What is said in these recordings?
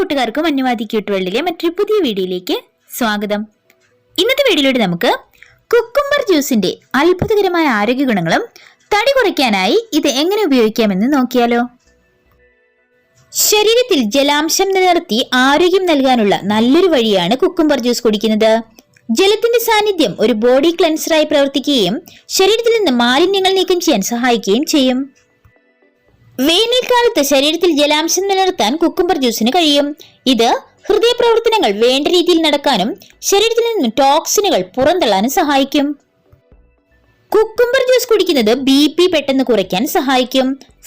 കൂട്ടുകാർക്കും അന്യവാദി ക്യൂട്ടുവേൾഡിലെ മറ്റൊരു പുതിയ വീഡിയോയിലേക്ക് സ്വാഗതം. ഇന്നത്തെ വീഡിയോയിലൂടെ നമുക്ക് കുക്കുംബർ ജ്യൂസിന്റെ അത്ഭുതകരമായ ആരോഗ്യ ഗുണങ്ങളും തടി കുറയ്ക്കാനായി ഇത് എങ്ങനെ ഉപയോഗിക്കാമെന്ന് നോക്കിയാലോ. ശരീരത്തിൽ ജലാംശം നിലനിർത്തി ആരോഗ്യം നൽകാനുള്ള നല്ലൊരു വഴിയാണ് കുക്കുംബർ ജ്യൂസ് കുടിക്കുന്നത്. ജലത്തിന്റെ സാന്നിധ്യം ഒരു ബോഡി ക്ലെൻസറായി പ്രവർത്തിക്കുകയും ശരീരത്തിൽ നിന്ന് മാലിന്യങ്ങൾ നീക്കം ചെയ്യാൻ സഹായിക്കുകയും ചെയ്യും. വേനൽക്കാലത്ത് ശരീരത്തിൽ ജലാംശം നിലനിർത്താൻ കുക്കുംബർ ജ്യൂസിന് കഴിയും. ഇത് ഹൃദയ പ്രവർത്തനങ്ങൾ വേണ്ട രീതിയിൽ നടക്കാനും ശരീരത്തിൽ നിന്ന് ടോക്സിനുകൾ പുറന്തള്ളാനും സഹായിക്കും. കുക്കുംബർ ജ്യൂസ് കുടിക്കുന്നത് ബി പി പെട്ടെന്ന് കുറയ്ക്കാൻ സഹായിക്കും.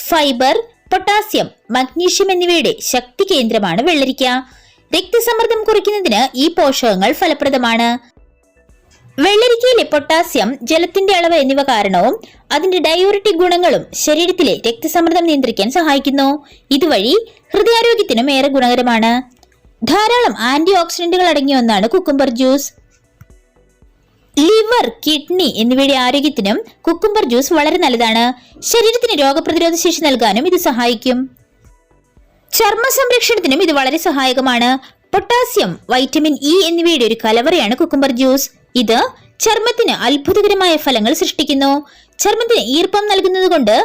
ഫൈബർ പൊട്ടാസ്യം മഗ്നീഷ്യം എന്നിവയുടെ ശക്തി കേന്ദ്രമാണ് വെള്ളരിക്ക. രക്തസമ്മർദ്ദം കുറയ്ക്കുന്നതിന് ഈ പോഷകങ്ങൾ ഫലപ്രദമാണ്. വെള്ളരിക്കയിലെ പൊട്ടാസ്യം ജലത്തിന്റെ അളവ് എന്നിവ കാരണവും അതിന്റെ ഡയോറിറ്റിക് ഗുണങ്ങളും ശരീരത്തിലെ രക്തസമ്മർദ്ദം നിയന്ത്രിക്കാൻ സഹായിക്കുന്നു. ഇതുവഴി ഹൃദയാരോഗ്യത്തിനും ഏറെ ഗുണകരമാണ്. ധാരാളം ആന്റി ഓക്സിഡന്റുകൾ അടങ്ങിയ ഒന്നാണ് കുക്കുംബർ ജ്യൂസ് ലിവർ കിഡ്നി എന്നിവയുടെ ആരോഗ്യത്തിനും കുക്കുംബർ ജ്യൂസ് വളരെ നല്ലതാണ്. ശരീരത്തിന് രോഗപ്രതിരോധ ശേഷി നൽകാനും ഇത് സഹായിക്കും. ചർമ്മ സംരക്ഷണത്തിനും ഇത് വളരെ സഹായകമാണ്. പൊട്ടാസ്യം വൈറ്റമിൻ ഇ എന്നിവയുടെ ഒരു കലവറയാണ് കുക്കുംബർ ജ്യൂസ് ഇത് ചർമ്മത്തിന് അത്ഭുതകരമായ ഫലങ്ങൾ സൃഷ്ടിക്കുന്നു. ചർമ്മത്തിന് ഈർപ്പം നൽകുന്നത് കൊണ്ട്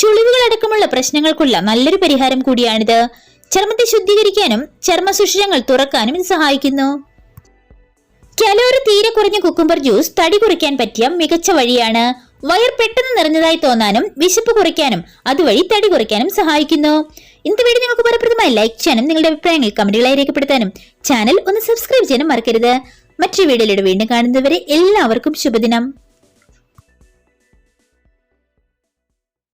ചുളിവുകൾ അടക്കമുള്ള പ്രശ്നങ്ങൾക്കുള്ള നല്ലൊരു പരിഹാരം കൂടിയാണിത്. ചർമ്മത്തെ ശുദ്ധീകരിക്കാനും ചർമ്മ സുഷിരങ്ങൾ തുറക്കാനും ഇത് സഹായിക്കുന്നു. കലോറി തീരെ കുറഞ്ഞ കുക്കുംബർ ജ്യൂസ് തടി കുറയ്ക്കാൻ പറ്റിയ മികച്ച വഴിയാണ്. വയർ പെട്ടെന്ന് നിറഞ്ഞതായി തോന്നാനും വിശപ്പ് കുറയ്ക്കാനും അതുവഴി തടി കുറയ്ക്കാനും സഹായിക്കുന്നു. ഇന്നത്തെ വീഡിയോ നിങ്ങൾക്ക് ഫലപ്രദമായി ലൈക്ക് ചെയ്യാനും നിങ്ങളുടെ അഭിപ്രായങ്ങൾ കമന്റുകളായി രേഖപ്പെടുത്താനും ചാനൽ ഒന്ന് സബ്സ്ക്രൈബ് ചെയ്യാനും മറക്കരുത്. മറ്റൊരു വീഡിയോയിലൂടെ വീണ്ടും കാണുന്നവരെ എല്ലാവർക്കും ശുഭദിനം.